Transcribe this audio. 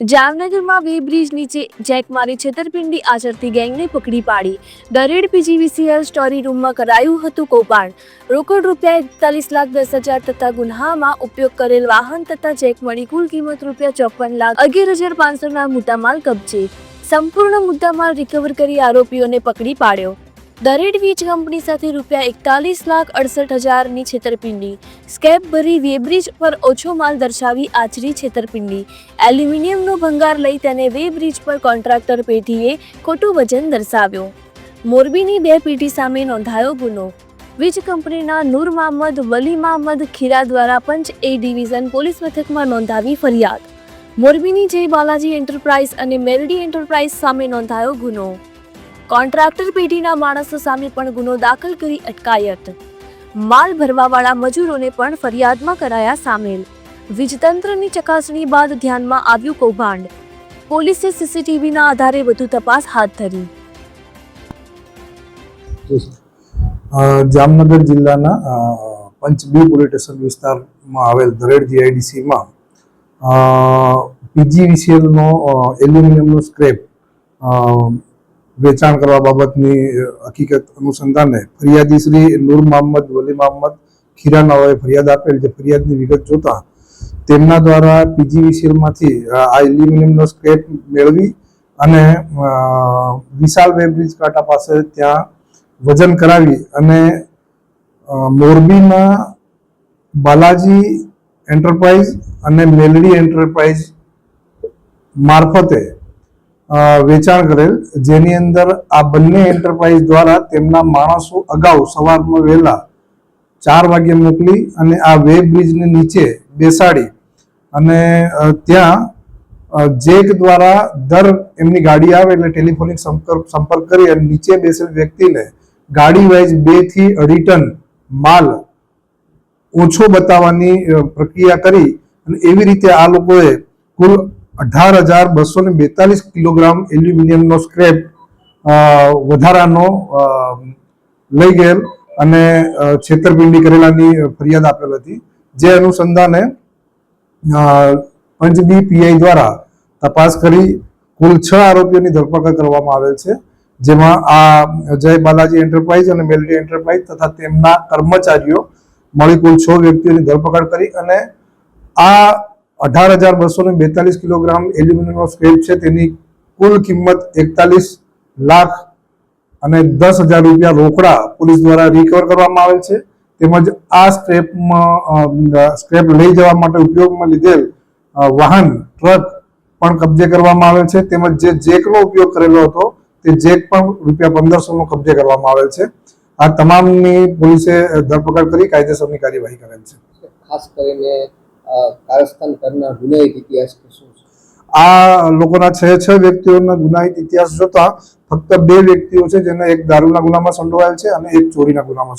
જામનગરમાં way bridge નીચે Jack મારી છેતરપિંડી આચરતી ગેંગને પકડી પાડી. દરેડ પીજીવીસીએલ સ્ટોરી રૂમમાં કરાયું હતું કૌભાંડ. રોકડ રૂપિયા એકતાલીસ લાખ, દસ હજાર તથા ગુન્હામાં ઉપયોગ કરેલ વાહન તથા ચેક મળી કુલ કિંમત રૂપિયા ચોપન લાખ, અગિયાર હજાર પાંચસોના મુદ્દામાલ કબજે. સંપૂર્ણ મુદ્દામાલ રિકવર કરી આરોપીઓને પકડી પાડ્યો. દરેડ વીજ કંપની સાથે રૂપિયા એકતાલીસ લાખ અડસઠ હજારની છેતરપિંડી. સ્કેપ ભરી વેબ્રિજ પર ઓછો માલ દર્શાવી આચરી છેતરપિંડી. એલ્યુમિનિયમનો ભંગાર લઈ તેને વેબ્રિજ પર કોન્ટ્રાક્ટર પેઢીએ ખોટું વજન દર્શાવ્યો. મોરબીની બે પેઢી સામે નોંધાયો ગુનો. વીજ કંપનીના નૂર મહમદ વલી મહમદ ખીરા દ્વારા પંચ એ ડિવિઝન પોલીસ મથકમાં નોંધાવી ફરિયાદ. મોરબીની જય બાલાજી એન્ટરપ્રાઇઝ અને મેલડી એન્ટરપ્રાઇઝ સામે નોંધાયો ગુનો. કોન્ટ્રાક્ટર પેઢીના માણસો સામે પણ ગુનો દાખલ કરી અટકાયત. માલ ભરવાવાળા મજૂરોને પણ ફરિયાદમાં કરાયા સામેલ. વીજતંત્રની ચકાસણી બાદ ધ્યાનમાં આવ્યું કૌભાંડ. પોલીસે સીસીટીવીના આધારે વધુ તપાસ હાથ ધરી. જામનગર જિલ્લાના પંચબી પોલીસ સ્ટેશન વિસ્તારમાં આવેલ દરેડ જીઆઈડીસીમાં પીજીવીસીએલનો એલ્યુમિનિયમનો સ્ક્રેપ વેચાણ કરવા બાબતની હકીકત અનુસંધાને ફરિયાદી શ્રી નૂર મોહમ્મદ, વલી મોહમ્મદ ખીરાનાઓએ ફરિયાદ આપેલ જે ફરિયાદની વિગત જોતા તેમના દ્વારા પીજીવીસીએલમાંથી આ એલ્યુમિનિયમનો સ્ક્રેપ મેળવી અને વિશાલ વેબ્રિજ કાંટા પાસે ત્યાં વજન કરાવી અને મોરબીના બાલાજી એન્ટરપ્રાઇઝ અને મેલડી એન્ટરપ્રાઇઝ મારફતે વેચાણ કરેલ. જેની અંદર આ બંને એન્ટરપ્રાઇઝ દ્વારા તેમના માણસો અગાઉ સવારમાં વહેલા ચાર વાગે મોકલી અને આ વેબ બ્રિજને નીચે બેસાડી અને ત્યાં જેક દ્વારા દર એમની ગાડી આવે એટલે ટેલિફોનિક સંપર્ક સંપર્ક કરી અને નીચે બેસેલ વ્યક્તિને ગાડી વાઇઝ બેથી અઢી ટન માલ ઓછો બતાવવાની પ્રક્રિયા કરી અને એવી રીતે આ લોકોએ કુલ અઢાર હજાર બસો ને બેતાલીસ કિલોગ્રામ એલ્યુમિનિયમનો સ્ક્રેપ વધારાનો લઈ ગયેલ અને છેતરપિંડી કરેલાની ફરિયાદ આપેલ હતી. જે અનુસંધાને પંચબી પીઆઈ દ્વારા તપાસ કરી કુલ છ આરોપીઓની ધરપકડ કરવામાં આવેલ છે, જેમાં આ જય બાલાજી એન્ટરપ્રાઇઝ અને મેલડી એન્ટરપ્રાઇઝ તથા તેમના કર્મચારીઓ મળી કુલ છ વ્યક્તિઓની ધરપકડ કરી અને આ અઢાર હજાર બસો ને બેતાલીસ કિલોગ્રામ એલ્યુમિનિયમનો સ્ક્રેપ છે. તેની કુલ કિંમત એકતાલીસ લાખ અને દસ હજાર રૂપિયા રોકડા પોલીસ દ્વારા રિકવર કરવામાં આવેલ છે. તેમજ આ સ્ક્રેપમાં સ્ક્રેપ લઈ જવા માટે ઉપયોગમાં લીધેલ વાહન, ટ્રક પણ કબજે કરવામાં આવેલ છે. તેમજ જે જેકનો ઉપયોગ કરેલો હતો, તે જેક પણ રૂપિયા પંદરસોનો કબજે કરવામાં આવેલ છે. આ તમામની પોલીસે ધરપકડ કરી કાયદેસરની કાર્યવાહી કરેલ છે. ખાસ કરીને અ, કારસ્તાન કરનાર ગુનાહિત ઇતિહાસ શું છે? આ લોકોના છ છ વ્યક્તિઓના ગુનાહિત ઇતિહાસ જોતા ફક્ત બે વ્યક્તિઓ છે જેને એક દારૂના ગુનામાં સંડોવાયેલ છે અને એક ચોરીના ગુનામાં